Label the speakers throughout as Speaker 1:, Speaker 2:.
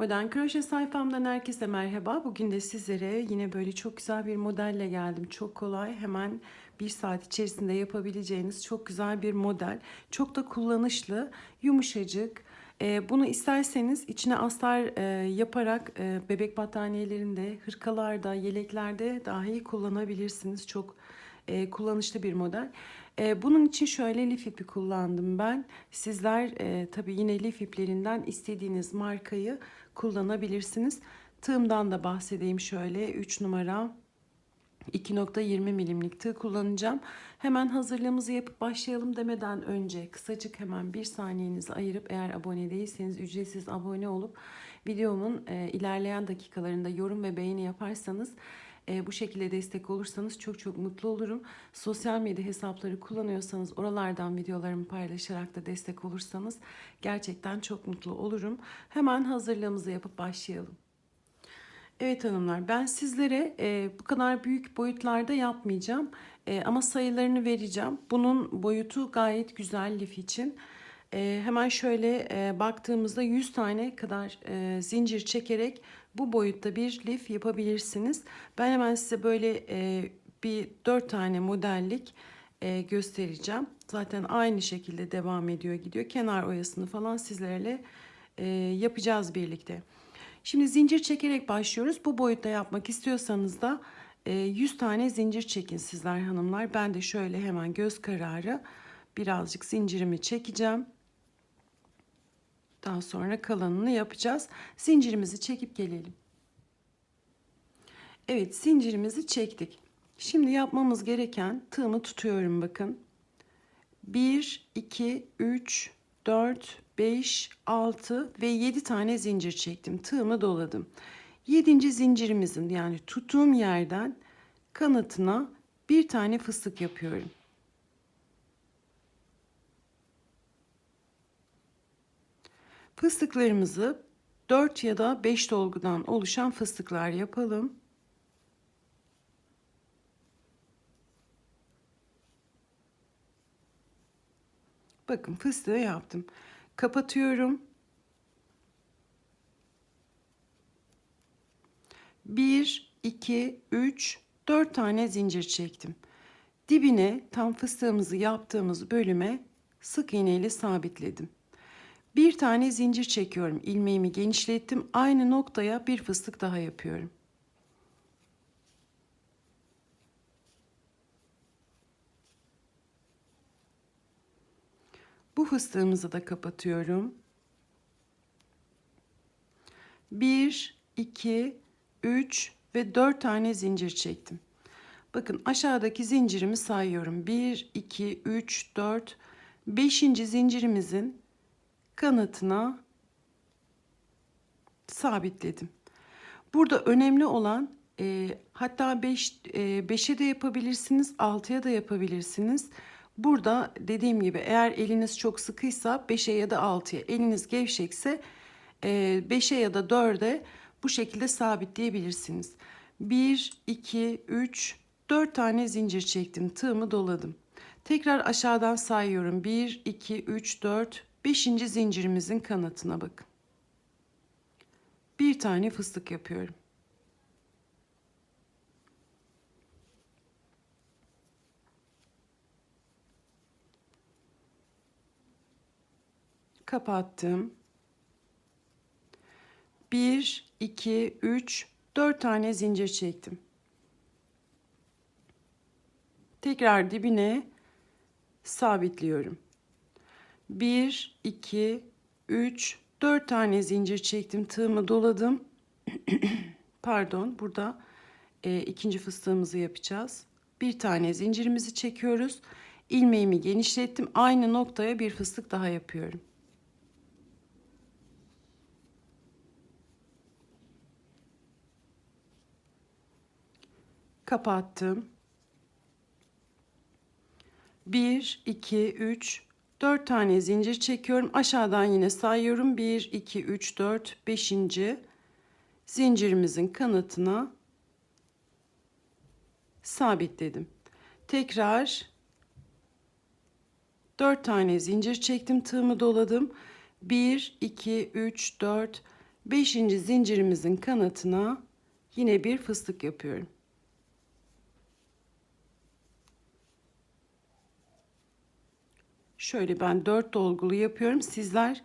Speaker 1: Modern Kroşe sayfamdan herkese merhaba. Bugün de sizlere yine böyle çok güzel bir modelle geldim. Çok kolay, hemen bir saat içerisinde yapabileceğiniz çok güzel bir model. Çok da kullanışlı, yumuşacık. Ee, bunu isterseniz içine astar e, yaparak e, bebek battaniyelerinde, hırkalarda, yeleklerde dahi kullanabilirsiniz. Çok e, kullanışlı bir model. E, bunun için şöyle lif ipi kullandım ben. Sizler e, tabii yine lif iplerinden istediğiniz markayı kullanabilirsiniz. Tığımdan da bahsedeyim şöyle 3 numara 2.20 milimlik tığ kullanacağım. Hemen hazırlığımızı yapıp başlayalım demeden önce kısacık hemen bir saniyenizi ayırıp eğer abone değilseniz ücretsiz abone olup videomun e, ilerleyen dakikalarında yorum ve beğeni yaparsanız e, bu şekilde destek olursanız çok çok mutlu olurum. Sosyal medya hesapları kullanıyorsanız oralardan videolarımı paylaşarak da destek olursanız gerçekten çok mutlu olurum. Hemen hazırlığımızı yapıp başlayalım. Evet hanımlar ben sizlere e, bu kadar büyük boyutlarda yapmayacağım e, ama sayılarını vereceğim. Bunun boyutu gayet güzel lif için. E, hemen şöyle e, baktığımızda 100 tane kadar e, zincir çekerek bu boyutta bir lif yapabilirsiniz. Ben hemen size böyle e, bir 4 tane modellik e, göstereceğim. Zaten aynı şekilde devam ediyor gidiyor. Kenar oyasını falan sizlerle e, yapacağız birlikte. Şimdi zincir çekerek başlıyoruz. Bu boyutta yapmak istiyorsanız da 100 tane zincir çekin sizler hanımlar. Ben de şöyle hemen göz kararı birazcık zincirimi çekeceğim. Daha sonra kalanını yapacağız. Zincirimizi çekip gelelim. Evet zincirimizi çektik. Şimdi yapmamız gereken tığımı tutuyorum bakın. 1, 2, 3, 4, 5, 6 ve 7 tane zincir çektim. Tığımı doladım. 7. zincirimizin yani tuttuğum yerden kanatına bir tane fıstık yapıyorum. Fıstıklarımızı 4 ya da 5 dolgudan oluşan fıstıklar yapalım. Bakın fıstığı yaptım. Kapatıyorum. Bir, iki, üç, dört tane zincir çektim. Dibine tam fıstığımızı yaptığımız bölüme sık iğneyle sabitledim. Bir tane zincir çekiyorum. ilmeğimi genişlettim. Aynı noktaya bir fıstık daha yapıyorum. Bu fıstığımızı da kapatıyorum. 1, 2, 3 ve 4 tane zincir çektim. Bakın aşağıdaki zincirimi sayıyorum. 1, 2, 3, 4, 5. zincirimizin kanatına sabitledim. Burada önemli olan e, hatta 5 e, 5'e de yapabilirsiniz, 6'ya da yapabilirsiniz. Burada dediğim gibi eğer eliniz çok sıkıysa 5'e ya da 6'ya, eliniz gevşekse 5'e ya da 4'e bu şekilde sabitleyebilirsiniz. 1, 2, 3, 4 tane zincir çektim. Tığımı doladım. Tekrar aşağıdan sayıyorum. 1, 2, 3, 4, 5. zincirimizin kanatına bakın. Bir tane fıstık yapıyorum. kapattım. 1 2 3 4 tane zincir çektim. Tekrar dibine sabitliyorum. 1 2 3 4 tane zincir çektim. Tığımı doladım. Pardon, burada e, ikinci fıstığımızı yapacağız. Bir tane zincirimizi çekiyoruz. İlmeğimi genişlettim. Aynı noktaya bir fıstık daha yapıyorum. kapattım. 1 2 3 4 tane zincir çekiyorum. Aşağıdan yine sayıyorum. 1 2 3 4 5. zincirimizin kanatına sabitledim. Tekrar 4 tane zincir çektim. Tığımı doladım. 1 2 3 4 Beşinci zincirimizin kanatına yine bir fıstık yapıyorum. Şöyle ben dört dolgulu yapıyorum. Sizler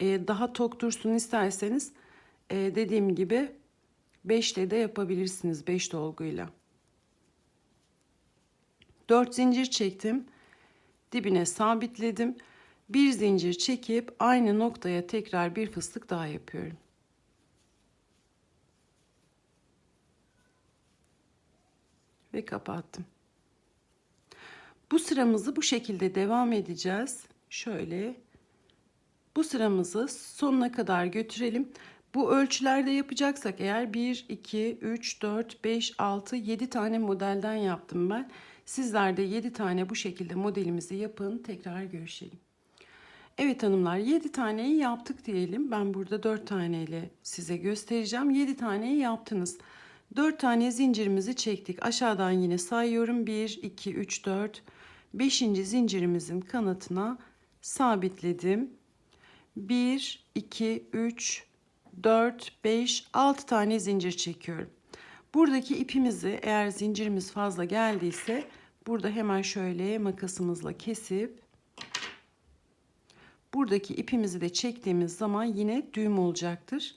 Speaker 1: e, daha tok dursun isterseniz e, dediğim gibi 5 ile de yapabilirsiniz 5 dolguyla. 4 zincir çektim. Dibine sabitledim. Bir zincir çekip aynı noktaya tekrar bir fıstık daha yapıyorum. Ve kapattım. Bu sıramızı bu şekilde devam edeceğiz. Şöyle bu sıramızı sonuna kadar götürelim. Bu ölçülerde yapacaksak eğer 1, 2, 3, 4, 5, 6, 7 tane modelden yaptım ben. Sizler de 7 tane bu şekilde modelimizi yapın. Tekrar görüşelim. Evet hanımlar 7 taneyi yaptık diyelim. Ben burada 4 taneyle size göstereceğim. 7 taneyi yaptınız. 4 tane zincirimizi çektik. Aşağıdan yine sayıyorum. 1, 2, 3, 4. 5. zincirimizin kanatına sabitledim. 1, 2, 3, 4, 5, 6 tane zincir çekiyorum. Buradaki ipimizi eğer zincirimiz fazla geldiyse burada hemen şöyle makasımızla kesip buradaki ipimizi de çektiğimiz zaman yine düğüm olacaktır.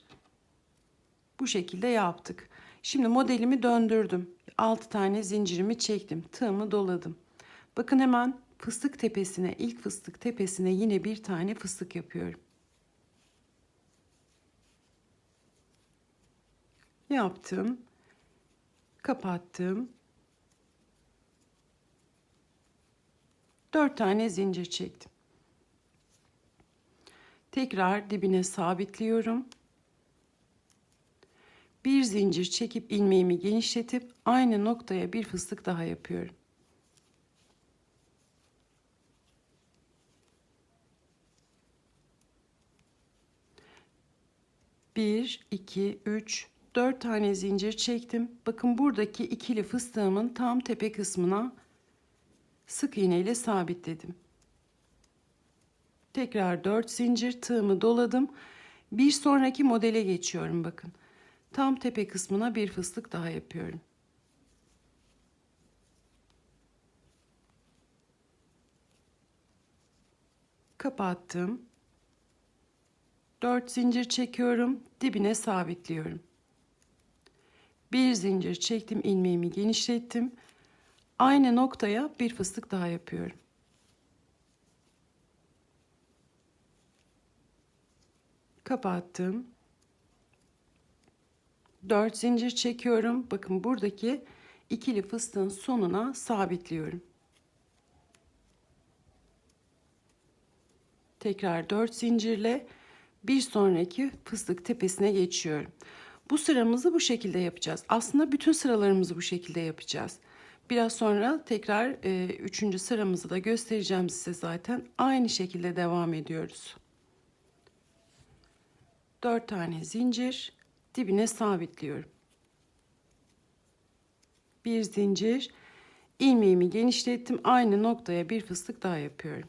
Speaker 1: Bu şekilde yaptık. Şimdi modelimi döndürdüm. 6 tane zincirimi çektim. Tığımı doladım. Bakın hemen fıstık tepesine, ilk fıstık tepesine yine bir tane fıstık yapıyorum. Yaptım. Kapattım. 4 tane zincir çektim. Tekrar dibine sabitliyorum. Bir zincir çekip ilmeğimi genişletip aynı noktaya bir fıstık daha yapıyorum. Bir, iki, üç, dört tane zincir çektim. Bakın buradaki ikili fıstığımın tam tepe kısmına sık iğne ile sabitledim. Tekrar 4 zincir tığımı doladım. Bir sonraki modele geçiyorum bakın. Tam tepe kısmına bir fıstık daha yapıyorum. Kapattım. 4 zincir çekiyorum, dibine sabitliyorum. Bir zincir çektim, ilmeğimi genişlettim. Aynı noktaya bir fıstık daha yapıyorum. Kapattım. 4 zincir çekiyorum. Bakın buradaki ikili fıstığın sonuna sabitliyorum. Tekrar 4 zincirle bir sonraki fıstık tepesine geçiyorum. Bu sıramızı bu şekilde yapacağız. Aslında bütün sıralarımızı bu şekilde yapacağız. Biraz sonra tekrar e, üçüncü sıramızı da göstereceğim size zaten. Aynı şekilde devam ediyoruz. 4 tane zincir dibine sabitliyorum. Bir zincir ilmeğimi genişlettim. Aynı noktaya bir fıstık daha yapıyorum.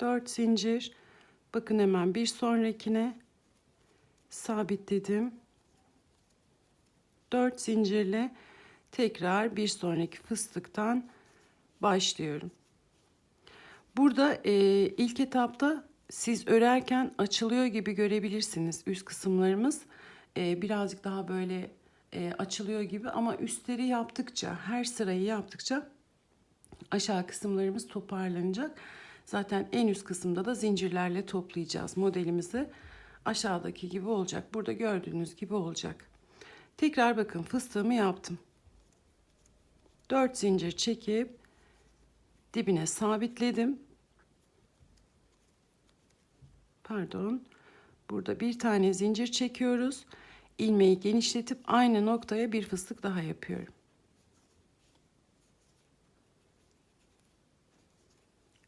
Speaker 1: 4 zincir. Bakın hemen bir sonrakine sabitledim 4 zincirle tekrar bir sonraki fıstıktan başlıyorum. Burada e, ilk etapta siz örerken açılıyor gibi görebilirsiniz üst kısımlarımız. E, birazcık daha böyle e, açılıyor gibi ama üstleri yaptıkça her sırayı yaptıkça aşağı kısımlarımız toparlanacak Zaten en üst kısımda da zincirlerle toplayacağız modelimizi. Aşağıdaki gibi olacak. Burada gördüğünüz gibi olacak. Tekrar bakın fıstığımı yaptım. 4 zincir çekip dibine sabitledim. Pardon. Burada bir tane zincir çekiyoruz. İlmeği genişletip aynı noktaya bir fıstık daha yapıyorum.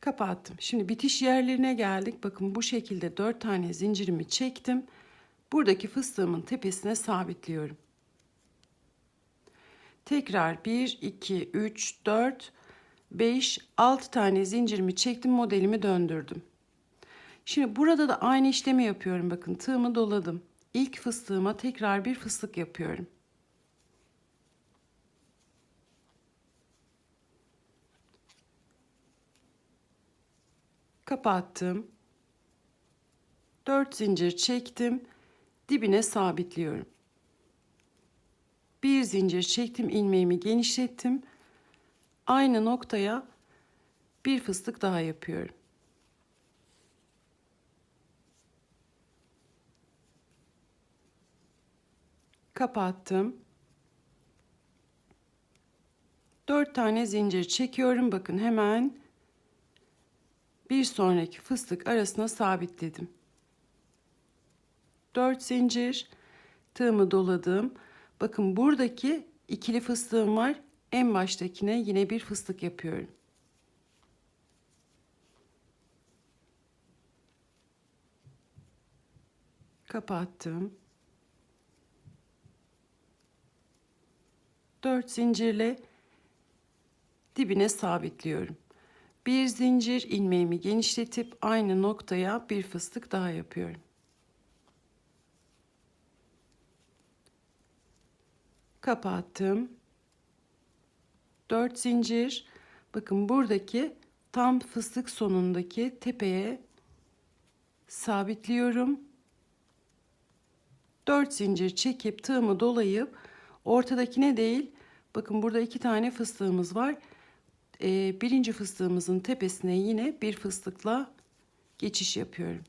Speaker 1: Kapattım. Şimdi bitiş yerlerine geldik. Bakın bu şekilde 4 tane zincirimi çektim. Buradaki fıstığımın tepesine sabitliyorum. Tekrar 1, 2, 3, 4, 5, 6 tane zincirimi çektim modelimi döndürdüm. Şimdi burada da aynı işlemi yapıyorum. Bakın tığımı doladım. İlk fıstığıma tekrar bir fıstık yapıyorum. Kapattım. 4 zincir çektim. Dibine sabitliyorum. Bir zincir çektim, ilmeğimi genişlettim. Aynı noktaya bir fıstık daha yapıyorum. Kapattım. 4 tane zincir çekiyorum. Bakın hemen bir sonraki fıstık arasına sabitledim. 4 zincir tığımı doladım. Bakın buradaki ikili fıstığım var. En baştakine yine bir fıstık yapıyorum. Kapattım. 4 zincirle dibine sabitliyorum. Bir zincir ilmeğimi genişletip aynı noktaya bir fıstık daha yapıyorum. Kapattım. 4 zincir. Bakın buradaki tam fıstık sonundaki tepeye sabitliyorum. 4 zincir çekip tığımı dolayıp ortadakine değil bakın burada iki tane fıstığımız var. Ee, birinci fıstığımızın tepesine yine bir fıstıkla geçiş yapıyorum.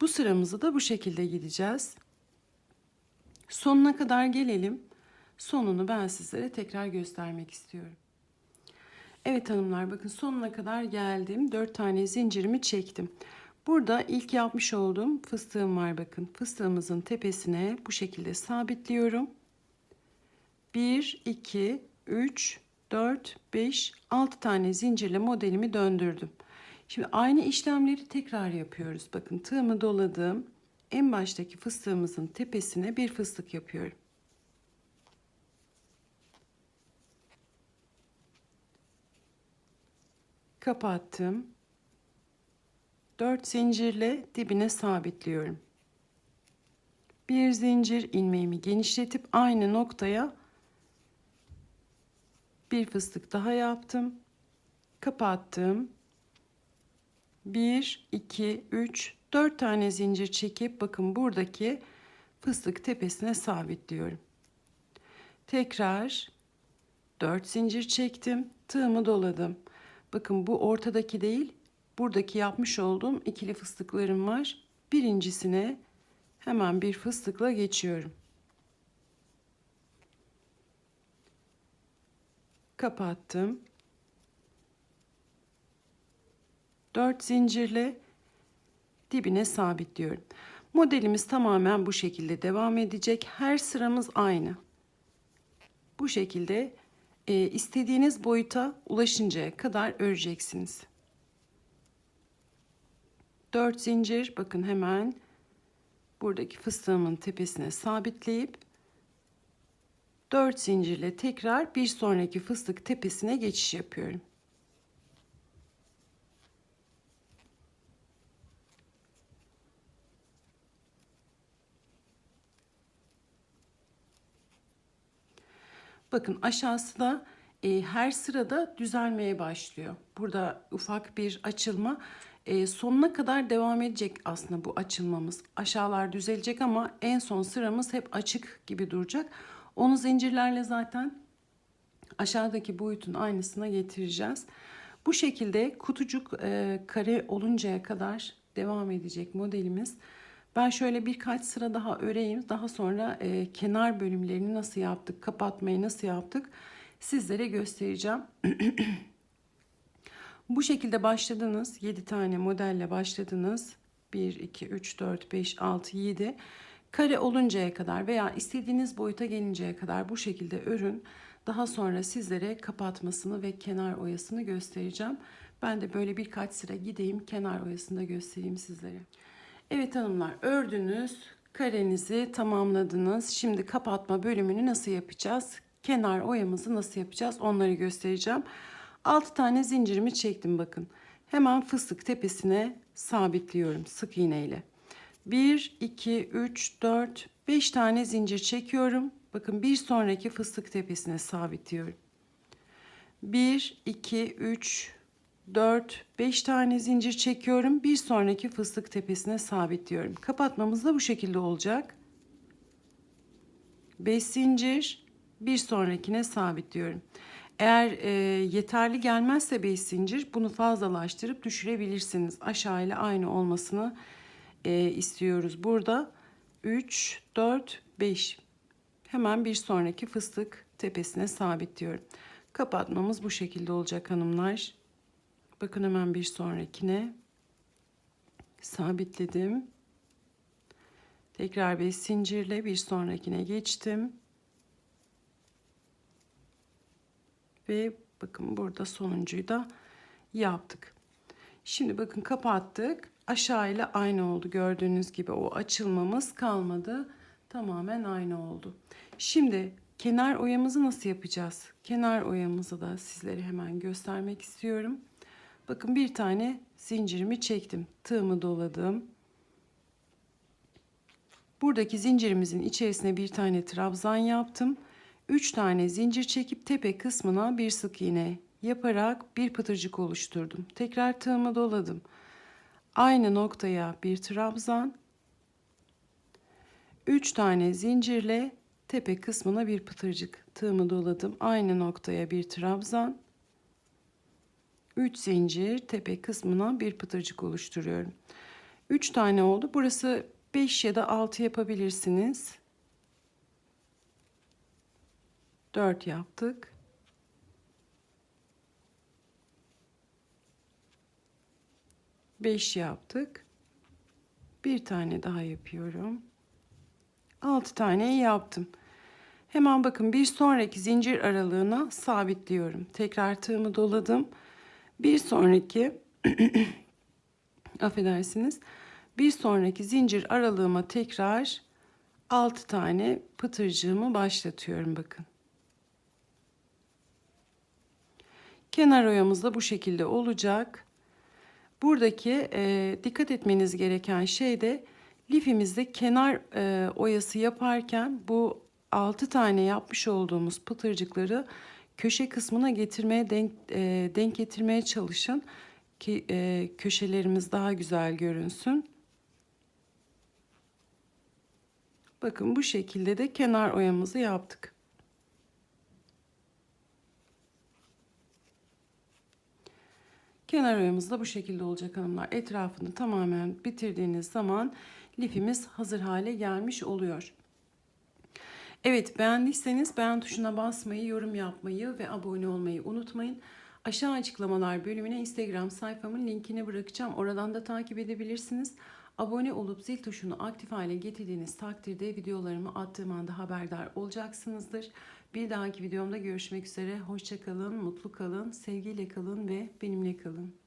Speaker 1: Bu sıramızı da bu şekilde gideceğiz. Sonuna kadar gelelim. Sonunu ben sizlere tekrar göstermek istiyorum. Evet hanımlar bakın sonuna kadar geldim. 4 tane zincirimi çektim. Burada ilk yapmış olduğum fıstığım var bakın. Fıstığımızın tepesine bu şekilde sabitliyorum. 1, 2, 3, 4, 5, 6 tane zincirle modelimi döndürdüm. Şimdi aynı işlemleri tekrar yapıyoruz. Bakın tığımı doladım. En baştaki fıstığımızın tepesine bir fıstık yapıyorum. Kapattım. 4 zincirle dibine sabitliyorum. Bir zincir ilmeğimi genişletip aynı noktaya bir fıstık daha yaptım. Kapattım. 1 2 3 4 tane zincir çekip bakın buradaki fıstık tepesine sabitliyorum. Tekrar 4 zincir çektim. Tığımı doladım. Bakın bu ortadaki değil, buradaki yapmış olduğum ikili fıstıklarım var. Birincisine hemen bir fıstıkla geçiyorum. Kapattım. 4 zincirle dibine sabitliyorum. Modelimiz tamamen bu şekilde devam edecek. Her sıramız aynı. Bu şekilde e, istediğiniz boyuta ulaşıncaya kadar öreceksiniz. 4 zincir bakın hemen buradaki fıstığımın tepesine sabitleyip 4 zincirle tekrar bir sonraki fıstık tepesine geçiş yapıyorum. Bakın aşağısı da e, her sırada düzelmeye başlıyor. Burada ufak bir açılma e, sonuna kadar devam edecek aslında bu açılmamız. Aşağılar düzelecek ama en son sıramız hep açık gibi duracak. Onu zincirlerle zaten aşağıdaki boyutun aynısına getireceğiz. Bu şekilde kutucuk e, kare oluncaya kadar devam edecek modelimiz. Ben şöyle birkaç sıra daha öreyim. Daha sonra e, kenar bölümlerini nasıl yaptık, kapatmayı nasıl yaptık sizlere göstereceğim. Bu şekilde başladınız. 7 tane modelle başladınız. 1, 2, 3, 4, 5, 6, 7. Kare oluncaya kadar veya istediğiniz boyuta gelinceye kadar bu şekilde örün. Daha sonra sizlere kapatmasını ve kenar oyasını göstereceğim. Ben de böyle birkaç sıra gideyim kenar oyasını da göstereyim sizlere. Evet hanımlar ördünüz. Karenizi tamamladınız. Şimdi kapatma bölümünü nasıl yapacağız? Kenar oyamızı nasıl yapacağız? Onları göstereceğim. 6 tane zincirimi çektim bakın. Hemen fıstık tepesine sabitliyorum sık iğne ile. 1, 2, 3, 4, 5 tane zincir çekiyorum. Bakın bir sonraki fıstık tepesine sabitliyorum. 1, 2, 3, 4, 5 tane zincir çekiyorum. Bir sonraki fıstık tepesine sabitliyorum. Kapatmamız da bu şekilde olacak. 5 zincir, bir sonrakine sabitliyorum. Eğer e, yeterli gelmezse 5 zincir bunu fazlalaştırıp düşürebilirsiniz. Aşağı ile aynı olmasını e, istiyoruz. Burada 3, 4, 5. Hemen bir sonraki fıstık tepesine sabitliyorum. Kapatmamız bu şekilde olacak hanımlar. Bakın hemen bir sonrakine sabitledim. Tekrar 5 zincirle bir sonrakine geçtim. Ve bakın burada sonuncuyu da yaptık. Şimdi bakın kapattık. Aşağı ile aynı oldu. Gördüğünüz gibi o açılmamız kalmadı. Tamamen aynı oldu. Şimdi kenar oyamızı nasıl yapacağız? Kenar oyamızı da sizlere hemen göstermek istiyorum. Bakın bir tane zincirimi çektim. Tığımı doladım. Buradaki zincirimizin içerisine bir tane trabzan yaptım. 3 tane zincir çekip tepe kısmına bir sık iğne yaparak bir pıtırcık oluşturdum. Tekrar tığımı doladım. Aynı noktaya bir trabzan. 3 tane zincirle tepe kısmına bir pıtırcık tığımı doladım. Aynı noktaya bir trabzan. 3 zincir tepe kısmına bir pıtırcık oluşturuyorum. 3 tane oldu. Burası 5 ya da 6 yapabilirsiniz. 4 yaptık. Beş yaptık. Bir tane daha yapıyorum. Altı tane yaptım. Hemen bakın bir sonraki zincir aralığına sabitliyorum. Tekrar tığımı doladım. Bir sonraki affedersiniz. Bir sonraki zincir aralığıma tekrar 6 tane pıtırcığımı başlatıyorum bakın. Kenar oyamız da bu şekilde olacak. Buradaki e, dikkat etmeniz gereken şey de lifimizde kenar e, oyası yaparken bu 6 tane yapmış olduğumuz pıtırcıkları köşe kısmına getirmeye denk, e, denk getirmeye çalışın ki e, köşelerimiz daha güzel görünsün. Bakın bu şekilde de kenar oyamızı yaptık. Kenar oyamız da bu şekilde olacak hanımlar. Etrafını tamamen bitirdiğiniz zaman lifimiz hazır hale gelmiş oluyor. Evet beğendiyseniz beğen tuşuna basmayı, yorum yapmayı ve abone olmayı unutmayın. Aşağı açıklamalar bölümüne Instagram sayfamın linkini bırakacağım. Oradan da takip edebilirsiniz. Abone olup zil tuşunu aktif hale getirdiğiniz takdirde videolarımı attığım anda haberdar olacaksınızdır. Bir dahaki videomda görüşmek üzere. Hoşçakalın, mutlu kalın, sevgiyle kalın ve benimle kalın.